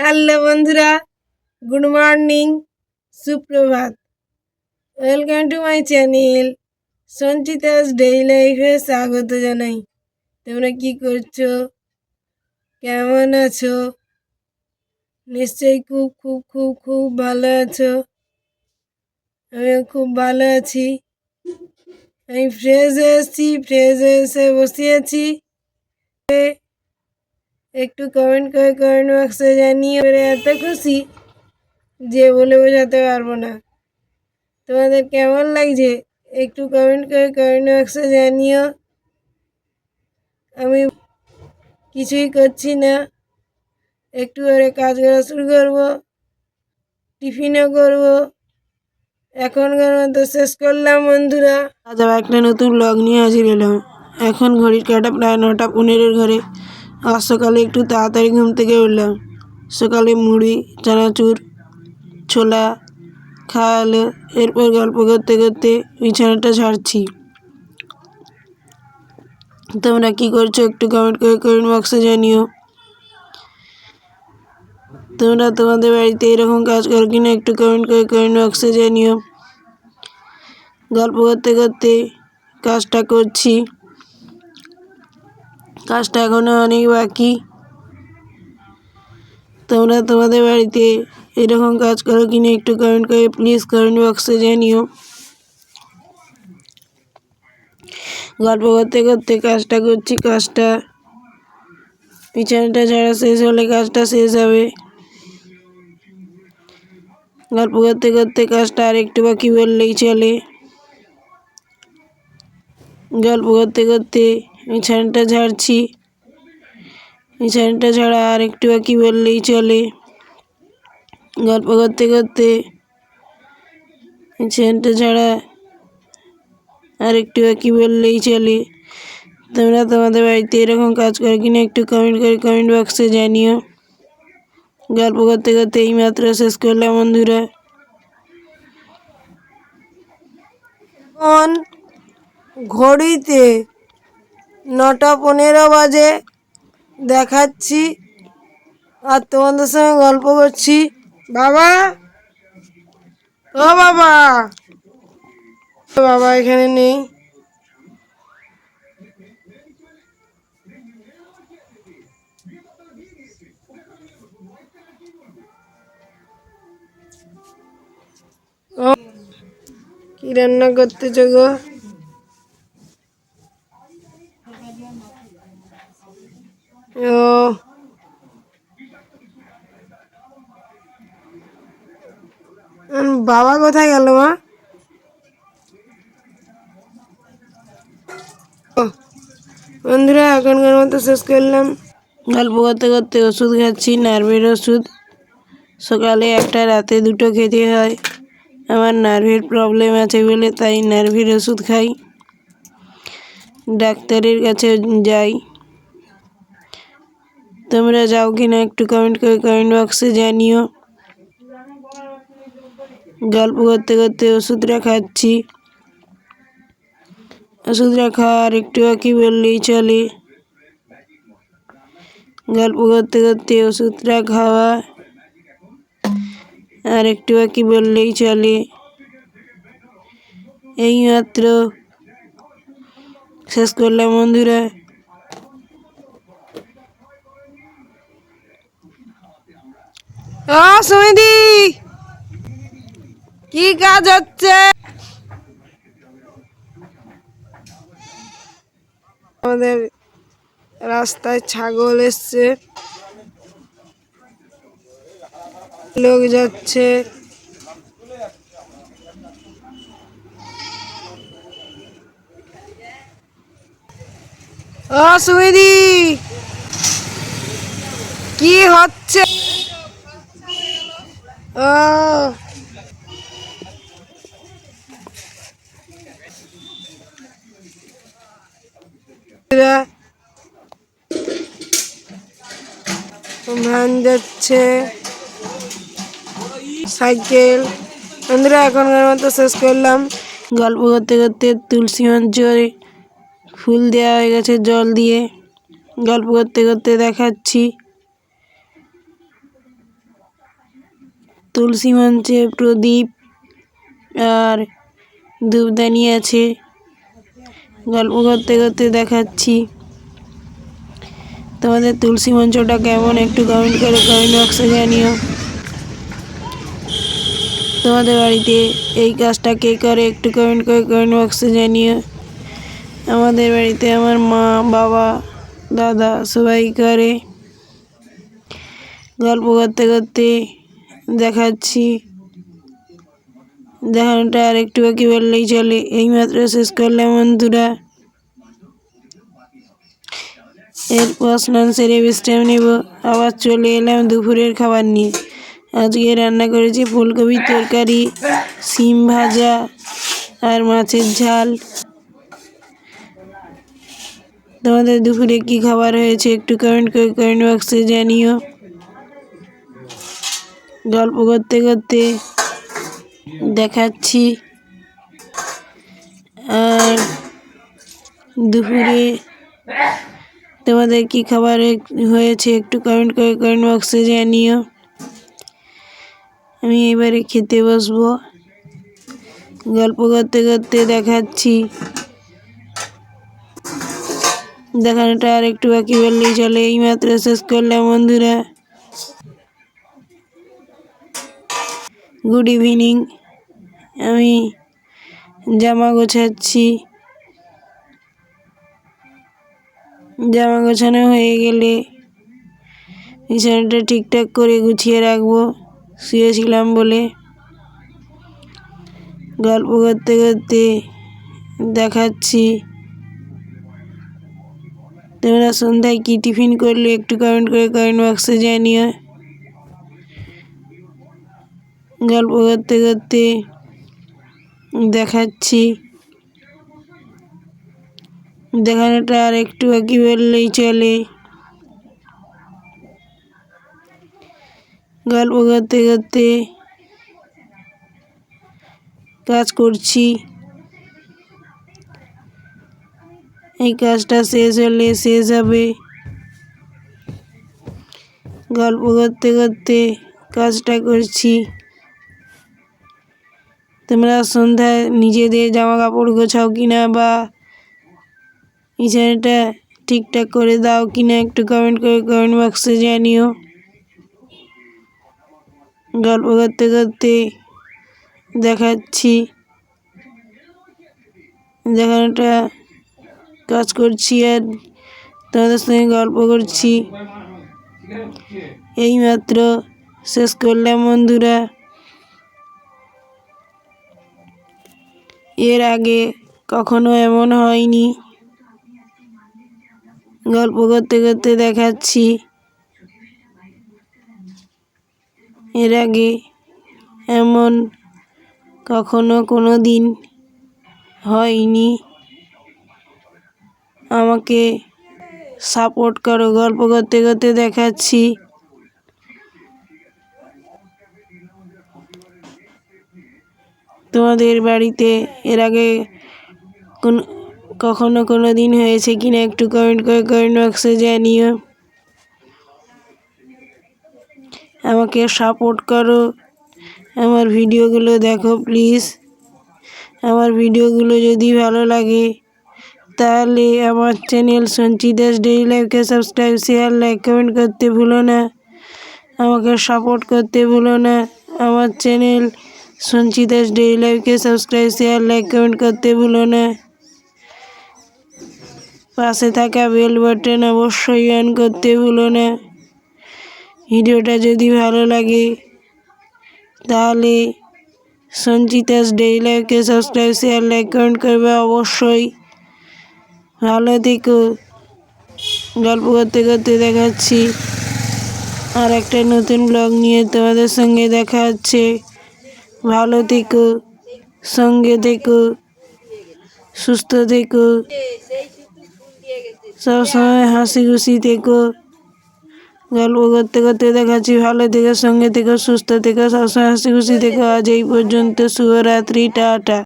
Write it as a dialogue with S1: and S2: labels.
S1: Hello বন্ধুরা, good morning, সুপ্রভাত। Welcome to my channel, Sanchita's daily লাইফে স্বাগত জানাই। তোমরা কি করছ? কেমন আছো? নিশ্চয়ই খুব খুব খুব খুব ভালো আছো। আমিও খুব ভালো আছি। আমি ফ্রেশ হয়ে এসেছি ফ্রেশ হয়ে এসে বসে আছি। একটু কমেন্ট করে কমেন্ট বক্সে জানিয়ে এবারে এত খুশি যে বলে বোঝাতে পারব না। তোমাদের কেমন লাগছে? একটু কমেন্ট করে কমেন্ট বক্সে জানিও। আমি কিছুই করছি না। একটু পরে কাজ করা শুরু করব, টিফিনও করব। এখনকার মতো শেষ করলাম, বন্ধুরা। আজ আবার একটা নতুন ব্লগ নিয়ে হাজির এলাম এখন ঘড়ির কাটা প্রায় নটা পনেরোর ঘরে। আজ সকালে একটু তাড়াতাড়ি ঘুম থেকে উঠলাম। সকালে মুড়ি, চানাচুর, ছোলা খাওয়ালো এরপর গল্প করতে করতে বিছানাটা ছাড়ছি। তোমরা কি করছ একটু কমেন্ট করে কমেন্ট বক্সে জানিও। তোমরা তোমাদের বাড়িতে এরকম কাজ করো কিনা একটু কমেন্ট করে কমেন্ট বক্সে জানিও। গল্প করতে করতে কাজটা করছি। কাজটা এখনও অনেক বাকি। তোমরা তোমাদের বাড়িতে এরকম কাজ করো কিনা একটু কমেন্ট করে প্লিজ কমেন্ট বক্সে জানিও। গল্প করতে করতে কাজটা করছি, কাজটা বিছানাটা ছাড়া শেষ হলে কাজটা শেষ হবে। গল্প করতে করতে কাজটা আর একটু বাকি বললেই চলে। গল্প করতে করতে বিছানাটা ঝাড়ছি। বিছানাটা ছাড়া আর একটু বাকি বললেই চলে। গল্প করতে করতে বিছানাটা ছাড়া আর একটু বাকি বললেই চলে। তোমরা তোমাদের বাড়িতে এরকম কাজ করো কিনা একটু কমেন্ট করে কমেন্ট বক্সে জানিও। গল্প করতে করতে এই মাত্র শেষ করলাম বন্ধুরা। ঘড়িতে নটা পনেরো বাজে দেখাচ্ছি আর তোমাদের সঙ্গে গল্প করছি। বাবা? ও বাবা! বাবা এখানে নেই। কি রান্না করতেছো গো ও উম, বাবা কোথায় গেল মা ও, বন্ধুরা, এখনকার মতো শেষ করলাম। গল্প করতে করতে ওষুধ খাচ্ছি, নার্ভের ওষুধ। সকালে একটা, রাতে দুটো খেতে হয়। আমার নার্ভের প্রবলেম আছে বলে তাই নার্ভের ওষুধ খাই। ডাক্তারের কাছে যাই। তোমরা যাও কিনা একটু কমেন্ট করে কমেন্ট বক্সে জানিও। গল্প করতে করতে ওষুধটা খাচ্ছি। ওষুধটা খাওয়ার একটু বাকি বললেই চলে। গল্প করতে করতে ওষুধটা খাওয়া আর একটু বাকি বললেই চলে। এইমাত্র শেষ করলাম বন্ধুরা। ও সুমিদি কি কাজ হচ্ছে? আমাদের রাস্তায় ছাগল এসছে। লোক যাচ্ছে। ও সুমিদি কি হচ্ছে? ও যাচ্ছে। সাইকেল। বন্ধুরা, এখনকার মতো শেষ করলাম। গল্প করতে করতে তুলসী মঞ্চে ফুল দেওয়া হয়ে গেছে জল দিয়ে। গল্প করতে করতে দেখাচ্ছি। তুলসী মঞ্চে প্রদীপ আর ধূপদানি আছে। গল্প করতে করতে দেখাচ্ছি। তোমাদের তুলসী মঞ্চটা কেমন? একটু কমেন্ট করে কমেন্ট বক্সে জানিও। তোমাদের বাড়িতে এই কাজটা কে করে? একটু কমেন্ট করে কমেন্ট বক্সে জানিও। আমাদের বাড়িতে আমার মা, বাবা, দাদা সবাই করে। গল্প করতে করতে দেখাচ্ছি। দেখানোটা আর একটু বাকি বললেই চলে। এইমাত্র শেষ করলাম বন্ধুরা। এরপর স্নান সেরে বিশ্রাম নেব। আবার চলে এলাম দুপুরের খাবার নিয়ে। আজকে রান্না করেছি ফুলকপির তরকারি, সিম ভাজা আর মাছের ঝাল। তোমাদের দুপুরে কি খাবার হয়েছে একটু কমেন্ট করে কমেন্ট বক্সে জানিও। গল্প করতে করতে দেখাচ্ছি। আর দুপুরে তোমাদের কি খাবার হয়েছে একটু কমেন্ট করে কমেন্ট বক্সে জানিও। আমি এবারে খেতে বসবো। গল্প করতে করতে দেখাচ্ছি। দেখানোটা আর একটু বাকি বললেই চলে। এই মাত্র শেষ করলাম বন্ধুরা। গুড ইভিনিং আমি জামা গোছাচ্ছি। জামা গোছানো হয়ে গেলে বিছানাটা ঠিকঠাক করে গুছিয়ে রাখব, শুয়েছিলাম বলে। গল্প করতে করতে দেখাচ্ছি। তোমরা সন্ধ্যায় কী টিফিন করলে একটু কমেন্ট করে কমেন্ট বক্সে জানিও। গল্প করতে করতে দেখাচ্ছি। দেখানোটা আর একটু বাকি বললেই চলে। গল্প করতে করতে কাজ করছি। এই কাজটা শেষ হলে শেষ হবে। গল্প করতে করতে কাজটা করছি। তোমরা সন্ধ্যায় নিজেদের জামা কাপড় গোছাও কিনা বা বিছানাটা ঠিকঠাক করে দাও কিনা একটু কমেন্ট করে কমেন্ট বক্সে জানিও। গল্প করতে করতে দেখাচ্ছি। দেখানোটা কাজ করছি আর তোমাদের সঙ্গে গল্প করছি। এইমাত্র শেষ করলাম বন্ধুরা। এর আগে কখনো এমন হয়নি। গল্প করতে করতে দেখাচ্ছি। এর আগে এমন কখনো কোনো দিন হয়নি। আমাকে সাপোর্ট করো, গল্প করতে করতে দেখাচ্ছি। তোমাদের বাড়িতে এর আগে কোন, কখনো কোনো দিন হয়েছে কিনা একটু কমেন্ট করে কমেন্ট বক্সে জানিও। আমাকে সাপোর্ট করো। আমার ভিডিওগুলো দেখো প্লিজ আমার ভিডিওগুলো যদি ভালো লাগে, তাহলে আমার চ্যানেল সঞ্চিতাস ডেইলি লাইফকে সাবস্ক্রাইব শেয়ার লাইক কমেন্ট করতে ভুলো না। আমাকে সাপোর্ট করতে ভুলো না। আমার চ্যানেল সঞ্চিতাস ডেইলি লাইফকে সাবস্ক্রাইব, শেয়ার, লাইক, কমেন্ট করতে ভুলো না। পাশে থাকা বেল বাটন অবশ্যই অন করতে ভুলো না। ভিডিওটা যদি ভালো লাগে, তাহলে সঞ্চিতাস ডেইলি লাইফকে সাবস্ক্রাইব, শেয়ার, লাইক, কমেন্ট করবে অবশ্যই। ভালো থেকো। গল্প করতে করতে দেখাচ্ছি। আর একটা নতুন ব্লগ নিয়ে তোমাদের সঙ্গে দেখা হচ্ছে। ভালো থেকো সঙ্গে থেকো সুস্থ থেকো সবসময় হাসি খুশি থেকো গল্প করতে করতে দেখাচ্ছি ভালো থেকো সঙ্গে থেকো সুস্থ থেকো সবসময় হাসি খুশি থেকো আজ এই পর্যন্ত শুভরাত্রি টাটা